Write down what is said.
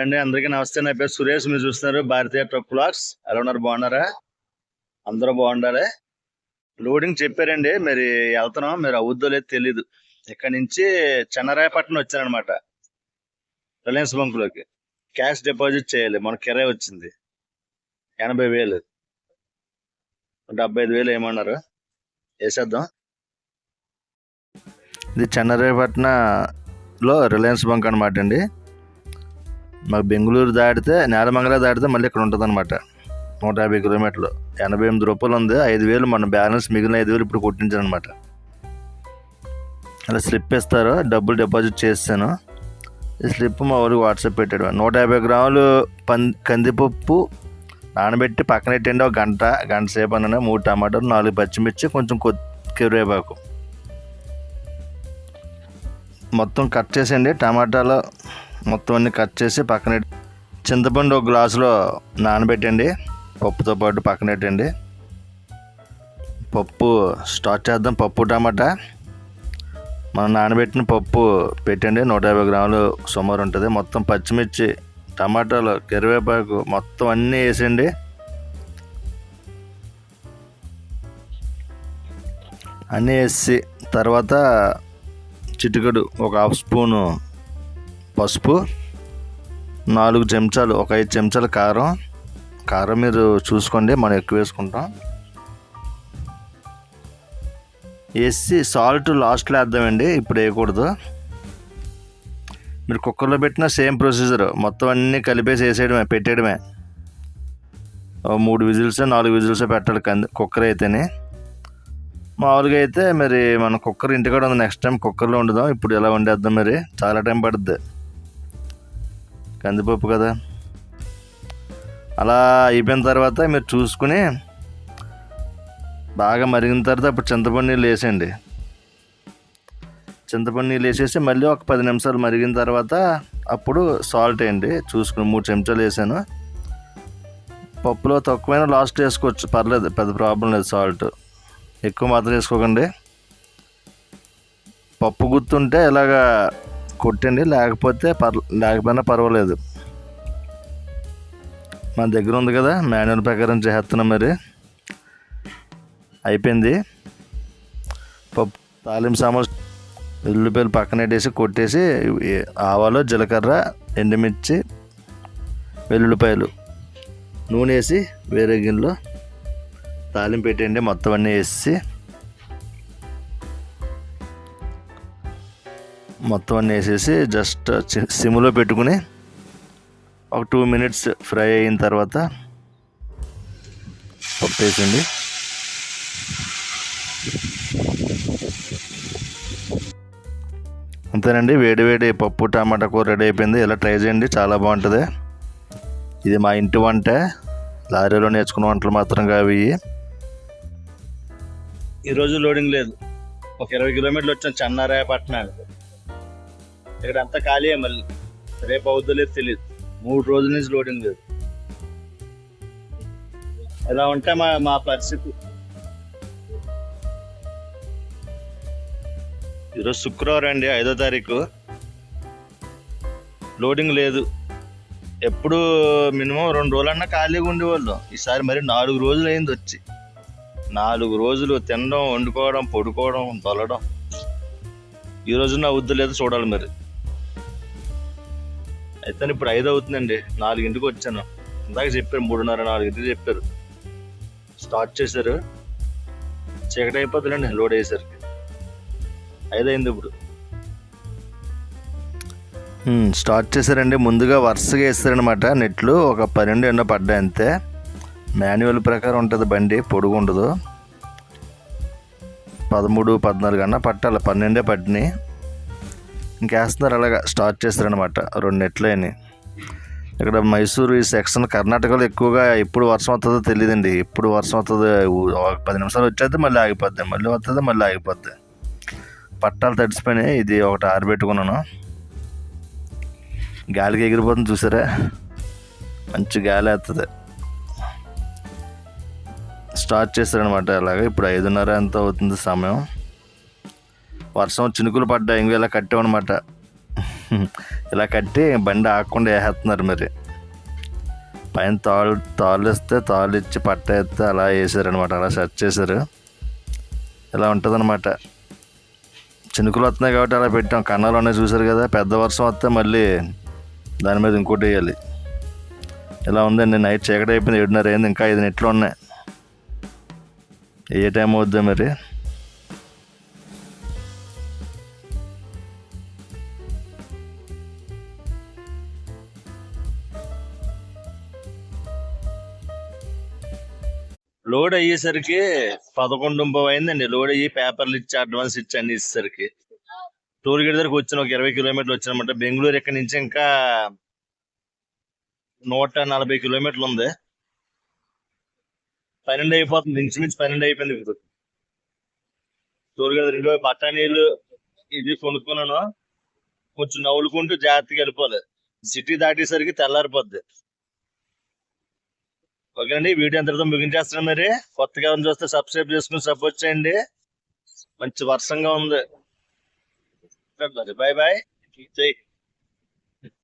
అండి అందరికీ నమస్తే. నా పేరు సురేష్. మీరు చూస్తున్నారు భారతీయ ట్రక్ బ్లాగ్స్. ఎలా ఉన్నారు? బాగున్నారా? అందరూ బాగుండాలి. లోడింగ్ చెప్పారండి. మరి వెళ్తున్నాం. మీరు అవుద్దో లేదు తెలీదు. ఇక్కడ నుంచి చెన్నరాయపట్నం వచ్చారనమాట. రిలయన్స్ బంకులోకి క్యాష్ డిపాజిట్ చేయాలి. మన కిరాయి వచ్చింది. ఎనభై వేలు. డెబ్బై ఐదు వేలు ఏమన్నారు? వేసేద్దాం. ఇది చెన్నరాయపట్నంలో రిలయన్స్ బంక్ అనమాట అండి. మాకు బెంగళూరు దాటితే నేలమంగళ దాటితే మళ్ళీ ఇక్కడ ఉంటుంది అనమాట నూట యాభై కిలోమీటర్లు. ఎనభై ఎనిమిది రూపాయలు ఉంది. ఐదు వేలు మన బ్యాలెన్స్ మిగిలిన ఐదు వేలు ఇప్పుడు కొట్టించాను అనమాట అలా స్లిప్ ఇస్తారు డబ్బులు డిపాజిట్ చేస్తాను. ఈ స్లిప్ మా ఊరికి వాట్సాప్ పెట్టాడు. నూట యాభై గ్రాములు పం కందిపప్పు నానబెట్టి పక్కన పెట్టండి ఒక గంట గంట సేపు అన్న మూడు టమాటాలు నాలుగు పచ్చిమిర్చి కొంచెం కొత్తి కరివేపాకు. మొత్తం కట్ చేసేయండి. టమాటాలు మొత్తం అన్ని కట్ చేసి పక్కన చింతపండు ఒక గ్లాసులో నానబెట్టండి. పప్పుతో పాటు పక్కన పెట్టండి. పప్పు స్టార్ట్ చేద్దాం. పప్పు టమాటా. మనం నానబెట్టిన పప్పు పెట్టండి. నూట యాభై గ్రాములు సుమారు ఉంటుంది. మొత్తం పచ్చిమిర్చి టమాటాలు కరివేపాకు మొత్తం అన్నీ వేసేయండి. అన్నీ వేసి తర్వాత చిటికెడు ఒక హాఫ్ స్పూను పసుపు నాలుగు చెంచాలు ఒక ఐదు చెంచాల కారం. కారం మీరు చూసుకోండి మనం ఎక్కువ వేసుకుంటాం. వేసి సాల్ట్ లాస్ట్లో వేద్దామండి ఇప్పుడు వేయకూడదు. మీరు కుక్కర్లో పెట్టిన సేమ్ ప్రొసీజర్ మొత్తం అన్నీ కలిపేసి వేసేయడమే పెట్టేయడమే. మూడు విజిల్స్ నాలుగు విజిల్స్ పెట్టాలి కంది కుక్కర్ అయితేనే. మామూలుగా అయితే మరి మన కుక్కర్ ఇంటికాడ ఉంది నెక్స్ట్ టైం కుక్కర్లో వండుదాం ఇప్పుడు ఎలా వండేద్దాం మరి చాలా టైం పడుద్ది. కందిపప్పు కదా. అలా అయిపోయిన తర్వాత మీరు చూసుకుని బాగా మరిగిన తర్వాత అప్పుడు చింతపండు నీళ్ళు వేసేయండి. చింతపండు నీళ్ళు వేసేసి మళ్ళీ ఒక పది నిమిషాలు మరిగిన తర్వాత అప్పుడు సాల్ట్ వేయండి. చూసుకుని మూడు చెంచాలు వేసాను. పప్పులో తక్కువైనా లాస్ట్ వేసుకోవచ్చు. పర్లేదు పెద్ద ప్రాబ్లం లేదు సాల్ట్. ఎక్కువ మాత్రం వేసుకోకండి. పప్పు గుర్తుంటే ఇలాగా కొట్టండి లేకపోతే పర్ లేకపోయినా పర్వాలేదు. మన దగ్గర ఉంది కదా మాన్యువల్ ప్రకారం చేస్తున్నాం మరి. అయిపోయింది. పప్పు తాలింపు సామాన్ ఉల్లిపాయలు పక్కన పెట్టేసి కొట్టేసి ఆవాలు జీలకర్ర ఎండుమిర్చి వెల్లుల్లిపాయలు నూనె వేసి వేరే గిన్నెలో తాలింపు పెట్టండి మొత్తం అన్నీ వేసి మొత్తం అన్నీ వేసేసి జస్ట్ uh, సిమ్లో పెట్టుకుని ఒక టూ మినిట్స్ ఫ్రై అయిన తర్వాత పప్పు వేసండి అంతేనండి వేడి వేడి పప్పు టమాటా కూర రెడీ అయిపోయింది. ఇలా ట్రై చేయండి చాలా బాగుంటుంది. ఇది మా ఇంటి వంట. లారీలో నేర్చుకున్న వంటలు మాత్రం కావి ఈరోజు లోడింగ్ లేదు. ఒక ఇరవై కిలోమీటర్లు వచ్చాను చెన్నారాయపట్నానికి. ఇక్కడ అంతా ఖాళీయే మళ్ళీ? రేపు అవుద్దో లేదు తెలియదు మూడు రోజుల నుంచి లోడింగ్ లేదు. ఇలా ఉంటే మా మా పరిస్థితి. ఈరోజు శుక్రవారం అండి ఐదో తారీఖు. లోడింగ్ లేదు. ఎప్పుడు మినిమం రెండు రోజులన్నా ఖాళీగా ఉండేవాళ్ళం. ఈసారి మరి నాలుగు రోజులు అయింది వచ్చి. నాలుగు రోజులు తినడం వండుకోవడం పడుకోవడం తొలడం. ఈ నా వద్దు లేదు చూడాలి మరి. అయితే ఇప్పుడు ఐదు అవుతుందండి. నాలుగింటికి వచ్చాను. ఇందాక చెప్పారు మూడున్నర నాలుగింటికి చెప్పారు. స్టార్ట్ చేశారు. చీకటి అయిపోతుందండి లోడ్ అయ్యేసరికి. ఐదు అయింది ఇప్పుడు. స్టార్ట్ చేశారండి. ముందుగా వరుసగా వేస్తారనమాట నెట్లు ఒక పన్నెండు ఎన్నో పడ్డాయి అంతే. మాన్యువల్ ప్రకారం ఉంటుంది బండి పొడుగు ఉండదు. పదమూడు పద్నాలుగు అన్న పట్టాలి. పన్నెండే పట్టినాయి. ఇంకేస్తున్నారు అలాగా స్టార్ట్ చేస్తారనమాట రెండు నెట్లు ఇక్కడ మైసూరు ఈ సెక్షన్ కర్ణాటకలో ఎక్కువగా ఎప్పుడు వర్షం వస్తుందో తెలియదండి ఎప్పుడు వర్షం వస్తుందో పది నిమిషాలు వచ్చేది మళ్ళీ ఆగిపోద్ది మళ్ళీ వస్తుంది మళ్ళీ ఆగిపోద్ది. పట్టాలు తడిసిపోయినాయి ఇది ఒకటి ఆరబెట్టుకున్నాను. గాలికి ఎగిరిపోతుంది చూసారా? మంచి గాలి వేస్తుంది. స్టార్ట్ చేస్తారనమాట అలాగా ఇప్పుడు ఐదున్నర ఎంత అవుతుంది సమయం. వర్షం చినుకులు పడ్డాయి ఇంక ఇలా కట్టామన్నమాట. ఇలా కట్టి బండి ఆగకుండా వేసేస్తున్నారు మరి. పైన తాళ్ళు తాళిస్తే తాళ్ళు ఇచ్చి పట్ట ఎత్తే అలా వేసారనమాట అలా సెట్ చేశారు. ఇలా ఉంటుందన్నమాట. చినుకులు వస్తున్నాయి కాబట్టి అలా పెట్టాం. కన్నాలు అనేవి చూసారు కదా పెద్ద వర్షం వస్తే మళ్ళీ దాని మీద ఇంకోటి వేయాలి. ఇలా ఉందండి నైట్ చీకటి అయిపోయింది ఏడున్నర అయింది ఇంకా ఐదు నెట్లు ఉన్నాయి. ఏ టైం అవుద్దా మరి? లోడ్ అయ్యేసరికి పదకొండు ముప్పై అయిందండి. లోడ్ అయ్యి పేపర్లు ఇచ్చి అడ్వాన్స్ ఇచ్చి అన్ని ఇచ్చేసరికి. టోల్ గేట్ దగ్గరకు వచ్చిన ఒక ఇరవై కిలోమీటర్లు వచ్చినమాట. బెంగళూరు ఇక్కడ నుంచి ఇంకా నూట నలభై కిలోమీటర్లు ఉంది. పన్నెండు అయిపోతుంది. ఇంచుమించు పన్నెండు అయిపోయింది ఇప్పుడు. టోల్ గేట్ రెండు బఠానీలు ఇది కొనుక్కున్నాను. కొంచెం నవ్వులుకుంటూ జాగ్రత్తగా వెళ్ళిపోవాలి. సిటీ దాటేసరికి తెల్లారిపోద్ది. ఓకేనండి వీడియో అంతటితో ముగించేస్తున్నాం మరి. కొత్తగా ఉంది చూస్తే సబ్స్క్రైబ్ చేసుకుని సపోర్ట్ చేయండి. మంచి వర్షంగా ఉంది. బాయ్ బాయ్ జై